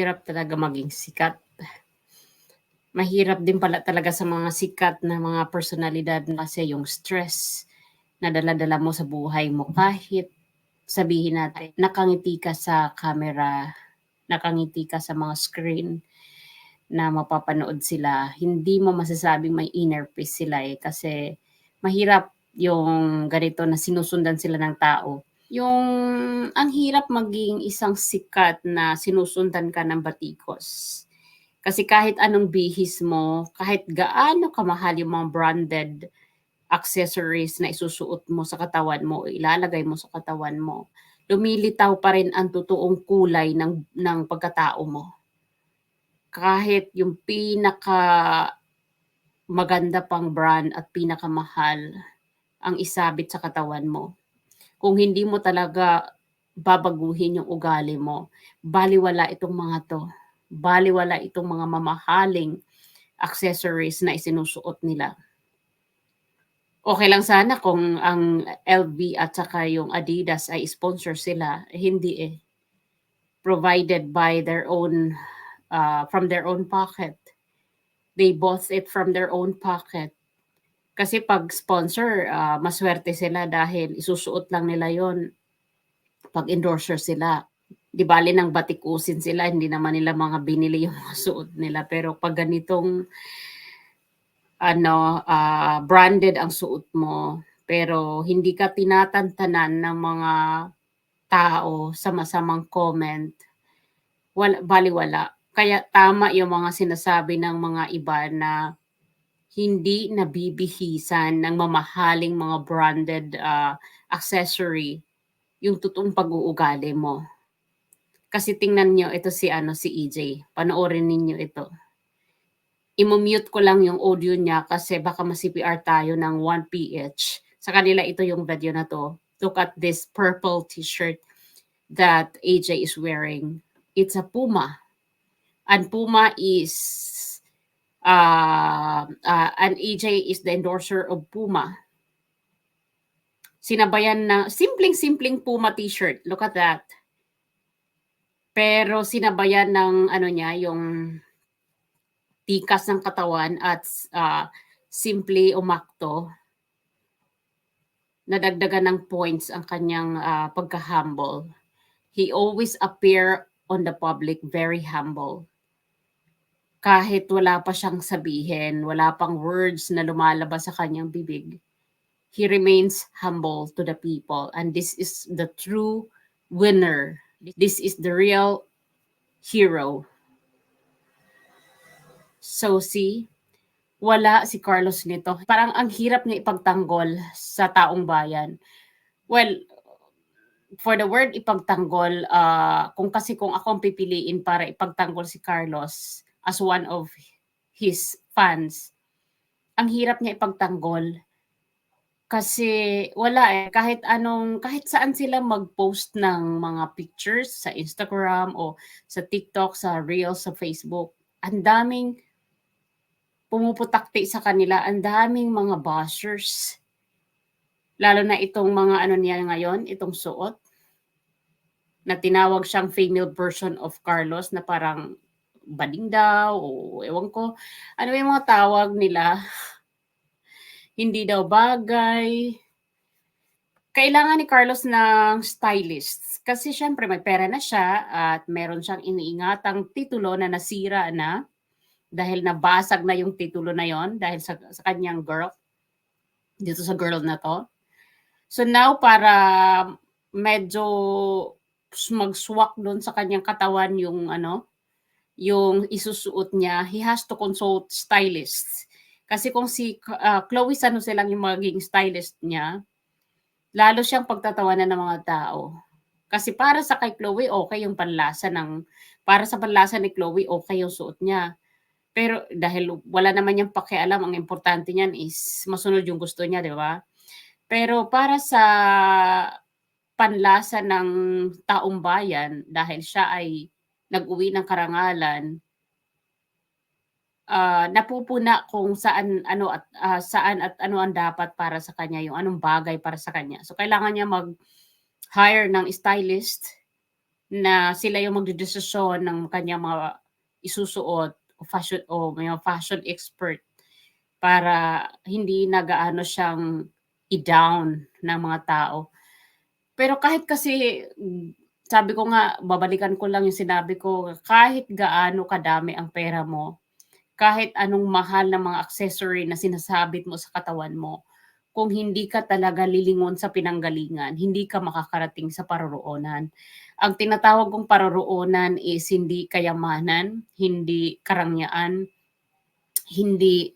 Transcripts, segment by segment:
hirap talaga maging sikat. Mahirap din pala talaga sa mga sikat na mga personalidad kasi yung stress na dala-dala mo sa buhay mo kahit sabihin natin nakangiti ka sa camera, nakangiti ka sa mga screen na mapapanood sila, hindi mo masasabing may inner peace sila eh kasi mahirap yung ganito na sinusundan sila ng tao. Yung ang hirap maging isang sikat na sinusundan ka ng batikos. Kasi kahit anong bihis mo, kahit gaano kamahal yung mga branded accessories na isusuot mo sa katawan mo, ilalagay mo sa katawan mo, lumilitaw pa rin ang totoong kulay ng, ng pagkatao mo. Kahit yung pinaka maganda pang brand at pinakamahal ang isabit sa katawan mo. Kung hindi mo talaga babaguhin yung ugali mo, baliwala itong mga to baliwala itong mga mamahaling accessories na isinusuot nila. Okay lang sana kung ang LV at saka yung Adidas ay sponsor sila. Hindi eh. Provided by their own, uh, from their own pocket. They bought it from their own pocket. Kasi pag sponsor, uh, maswerte sila dahil isusuot lang nila yon pag endorser sila di bali nang batikusin sila, hindi naman nila mga binili yung mga suot nila. Pero pag ganitong ano, uh, branded ang suot mo, pero hindi ka tinatantanan ng mga tao sa masamang comment, wala, baliwala. Kaya tama yung mga sinasabi ng mga iba na hindi nabibihisan ng mamahaling mga branded uh, accessory yung totoong pag-uugali mo kasi tingnan nyo, ito si ano si EJ. Panoorin ninyo ito. I-mute ko lang yung audio niya kasi baka ma-CPR tayo ng 1PH. Sa kanila ito yung video na to. Look at this purple t-shirt that AJ is wearing. It's a Puma. And Puma is uh, uh, and AJ is the endorser of Puma. Sinabayan na simpleng-simpleng Puma t-shirt. Look at that pero sinabayan ng ano niya, yung tikas ng katawan at uh, simple umakto, nadagdagan ng points ang kanyang uh, pagka-humble. He always appear on the public very humble. Kahit wala pa siyang sabihin, wala pang words na lumalabas sa kanyang bibig, he remains humble to the people. And this is the true winner This is the real hero. So see, wala si Carlos nito. Parang ang hirap niya ipagtanggol sa taong bayan. Well, for the word ipagtanggol, uh, kung kasi kung ako ang pipiliin para ipagtanggol si Carlos as one of his fans, ang hirap niya ipagtanggol. Kasi wala eh, kahit anong kahit saan sila mag-post ng mga pictures sa Instagram o sa TikTok, sa Reels, sa Facebook, ang daming pumuputakti sa kanila, ang daming mga bashers. Lalo na itong mga ano niya ngayon, itong suot na tinawag siyang female version of Carlos na parang bading daw o ewan ko. Ano yung mga tawag nila? hindi daw bagay. Kailangan ni Carlos ng stylist kasi syempre may pera na siya at meron siyang iniingatang titulo na nasira na dahil nabasag na yung titulo na yon dahil sa, sa kanyang girl dito sa girl na to. So now para medyo mag-swak doon sa kanyang katawan yung ano, yung isusuot niya, he has to consult stylists kasi kung si uh, Chloe San lang yung magiging stylist niya, lalo siyang pagtatawanan ng mga tao. Kasi para sa kay Chloe, okay yung panlasa ng, para sa panlasa ni Chloe, okay yung suot niya. Pero dahil wala naman niyang pakialam, ang importante niyan is masunod yung gusto niya, di ba? Pero para sa panlasa ng taong bayan, dahil siya ay nag-uwi ng karangalan, uh, napupuna kung saan ano at uh, saan at ano ang dapat para sa kanya, yung anong bagay para sa kanya. So kailangan niya mag hire ng stylist na sila yung magdedesisyon ng kanyang mga isusuot o fashion o may fashion expert para hindi nagaano siyang i-down ng mga tao. Pero kahit kasi sabi ko nga, babalikan ko lang yung sinabi ko, kahit gaano kadami ang pera mo, kahit anong mahal na mga accessory na sinasabit mo sa katawan mo, kung hindi ka talaga lilingon sa pinanggalingan, hindi ka makakarating sa paroroonan. Ang tinatawag kong paroroonan is hindi kayamanan, hindi karangyaan, hindi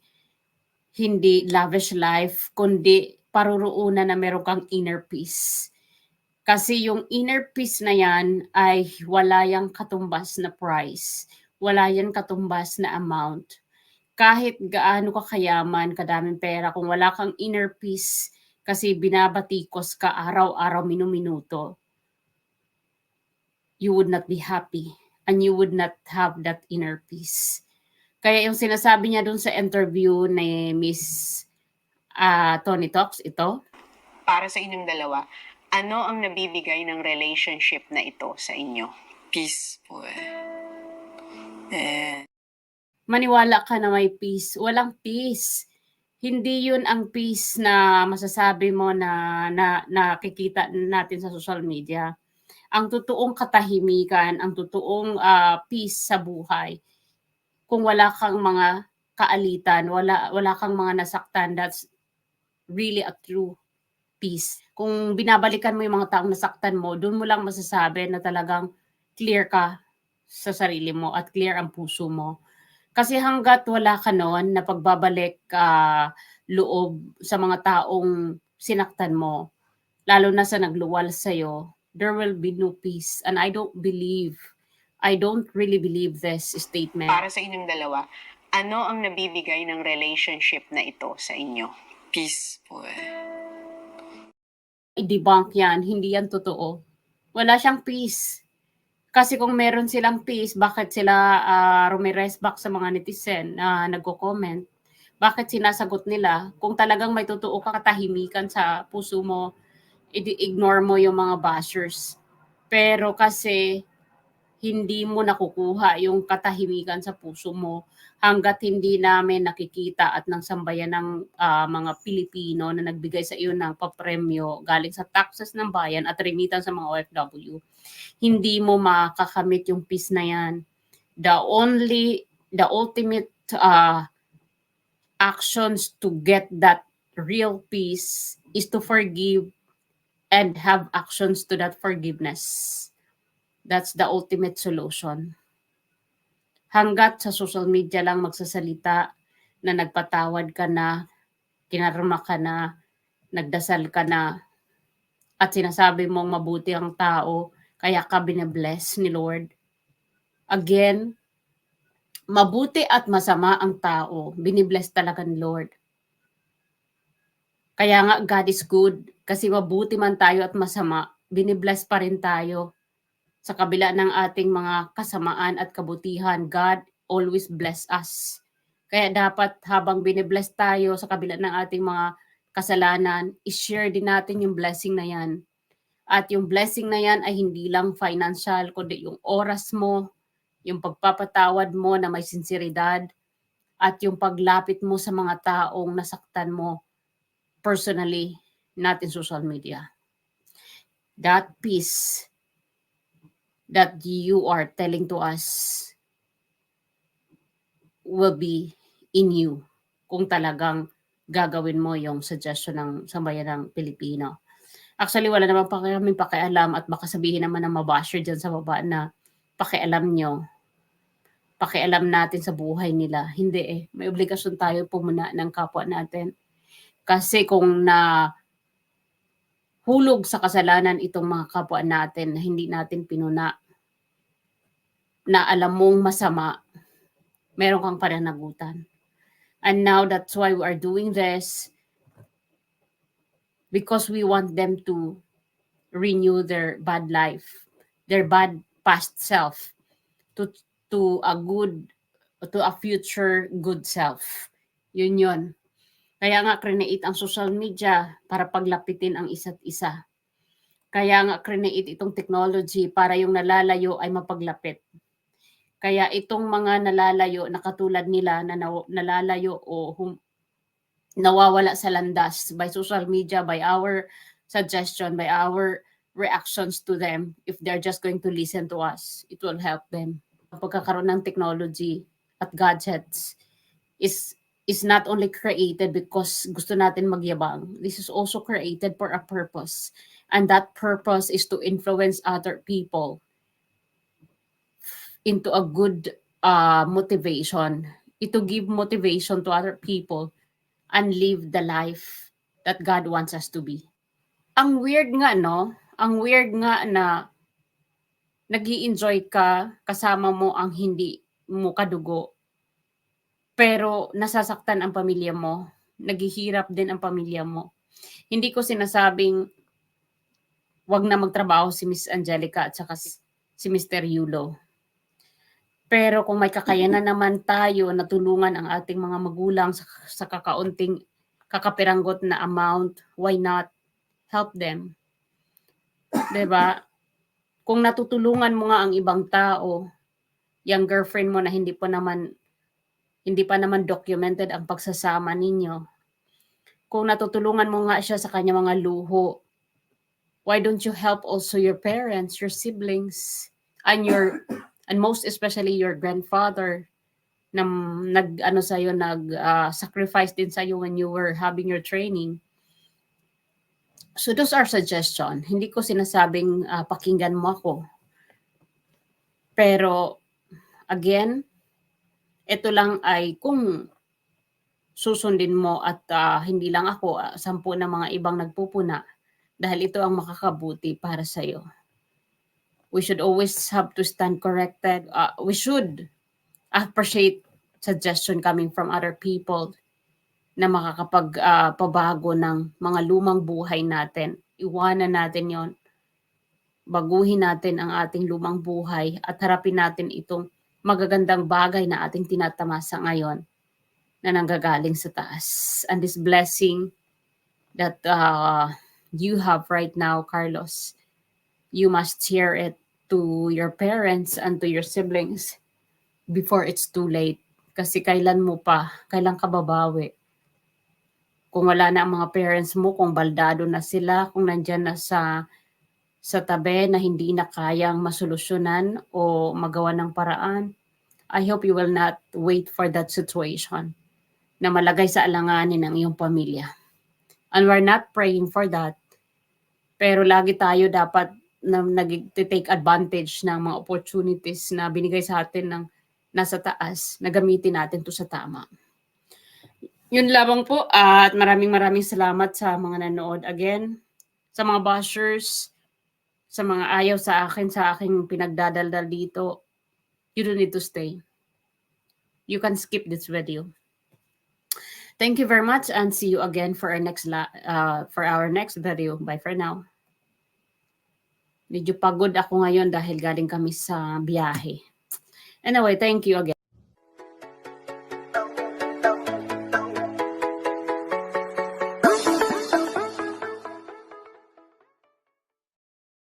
hindi lavish life, kundi paroroonan na meron kang inner peace. Kasi yung inner peace na yan ay wala yang katumbas na price, wala yan katumbas na amount. Kahit gaano ka kayaman, kadaming pera, kung wala kang inner peace, kasi binabatikos ka araw-araw, minuminuto, you would not be happy and you would not have that inner peace. Kaya yung sinasabi niya dun sa interview ni Miss ah, Tony Talks, ito, Para sa inyong dalawa, ano ang nabibigay ng relationship na ito sa inyo? Peace po eh. Maniwala ka na may peace. Walang peace. Hindi yun ang peace na masasabi mo na, na nakikita natin sa social media. Ang totoong katahimikan, ang totoong ah, peace sa buhay, kung wala kang mga kaalitan, wala, wala kang mga nasaktan, that's really a true peace. Kung binabalikan mo yung mga taong nasaktan mo, doon mo lang masasabi na talagang clear ka sa sarili mo at clear ang puso mo. Kasi hanggat wala ka noon na pagbabalik ka loob sa mga taong sinaktan mo, lalo na sa nagluwal sa'yo, there will be no peace. And I don't believe, I don't really believe this statement. Para sa inyong dalawa, ano ang nabibigay ng relationship na ito sa inyo? peace po eh. I-debunk yan, hindi yan totoo. Wala siyang peace. Kasi kung meron silang peace, bakit sila uh, rumirest back sa mga netizen na nagko-comment? Bakit sinasagot nila? Kung talagang may totoo ka katahimikan sa puso mo, i- ignore mo yung mga bashers. Pero kasi hindi mo nakukuha yung katahimikan sa puso mo hanggat hindi namin nakikita at ng sambayan ng ah, mga Pilipino na nagbigay sa iyo ng papremyo galing sa taxes ng bayan at remittance sa mga OFW, hindi mo makakamit yung peace na yan. The only, the ultimate uh, actions to get that real peace is to forgive and have actions to that forgiveness. That's the ultimate solution hanggat sa social media lang magsasalita na nagpatawad ka na, kinarma ka na, nagdasal ka na, at sinasabi mong mabuti ang tao, kaya ka binabless ni Lord. Again, mabuti at masama ang tao, binibless talaga ni Lord. Kaya nga God is good, kasi mabuti man tayo at masama, binibless pa rin tayo sa kabila ng ating mga kasamaan at kabutihan, God always bless us. Kaya dapat habang binibless tayo sa kabila ng ating mga kasalanan, i-share din natin yung blessing na yan. At yung blessing na yan ay hindi lang financial, kundi yung oras mo, yung pagpapatawad mo na may sinseridad, at yung paglapit mo sa mga taong nasaktan mo personally, not in social media. That peace that you are telling to us will be in you kung talagang gagawin mo yung suggestion ng sambayan ng Pilipino. Actually, wala naman pa kami pakialam at baka sabihin naman ng mabasher dyan sa baba na pakialam nyo. Pakialam natin sa buhay nila. Hindi eh. May obligasyon tayo pumuna ng kapwa natin. Kasi kung na hulog sa kasalanan itong mga kapwa natin na hindi natin pinuna na alam mong masama, meron kang pananagutan. And now that's why we are doing this because we want them to renew their bad life, their bad past self to to a good to a future good self. Yun yun. Kaya nga create ang social media para paglapitin ang isa't isa. Kaya nga create itong technology para yung nalalayo ay mapaglapit. Kaya itong mga nalalayo na katulad nila na nalalayo o hum- nawawala sa landas by social media, by our suggestion, by our reactions to them, if they're just going to listen to us, it will help them. Ang pagkakaroon ng technology at gadgets is is not only created because gusto natin magyabang. This is also created for a purpose. And that purpose is to influence other people into a good uh, motivation. To give motivation to other people and live the life that God wants us to be. Ang weird nga, no? Ang weird nga na nag enjoy ka kasama mo ang hindi mo kadugo. Pero nasasaktan ang pamilya mo. Naghihirap din ang pamilya mo. Hindi ko sinasabing wag na magtrabaho si Miss Angelica at saka si, Mr. Yulo. Pero kung may kakayanan naman tayo na tulungan ang ating mga magulang sa, sa kakaunting kakapiranggot na amount, why not help them? 'Di ba? Kung natutulungan mo nga ang ibang tao, yung girlfriend mo na hindi pa naman hindi pa naman documented ang pagsasama ninyo. Kung natutulungan mo nga siya sa kanya mga luho, why don't you help also your parents, your siblings, and your and most especially your grandfather na nag ano sa nag ah, sacrifice din sa when you were having your training. So those are suggestion. Hindi ko sinasabing ah, pakinggan mo ako. Pero again, ito lang ay kung susundin mo at ah, hindi lang ako, ah, sampu na mga ibang nagpupuna dahil ito ang makakabuti para sa iyo. We should always have to stand corrected. Uh, we should appreciate suggestion coming from other people na makakapag ah, pabago ng mga lumang buhay natin. Iwanan natin yon baguhin natin ang ating lumang buhay at harapin natin itong magagandang bagay na ating tinatamasa ngayon na nanggagaling sa taas. And this blessing that uh, you have right now, Carlos, you must share it to your parents and to your siblings before it's too late. Kasi kailan mo pa, kailan ka babawi. Kung wala na ang mga parents mo, kung baldado na sila, kung nandyan na sa sa tabi na hindi na kayang masolusyonan o magawa ng paraan, I hope you will not wait for that situation na malagay sa alanganin ng iyong pamilya. And we're not praying for that. Pero lagi tayo dapat na nag-take advantage ng mga opportunities na binigay sa atin ng nasa taas na gamitin natin to sa tama. Yun lamang po at maraming maraming salamat sa mga nanood again, sa mga bashers, sa mga ayaw sa akin, sa aking pinagdadaldal dito, you don't need to stay. You can skip this video. Thank you very much and see you again for our next uh, for our next video. Bye for now. Medyo pagod ako ngayon dahil galing kami sa biyahe. Anyway, thank you again.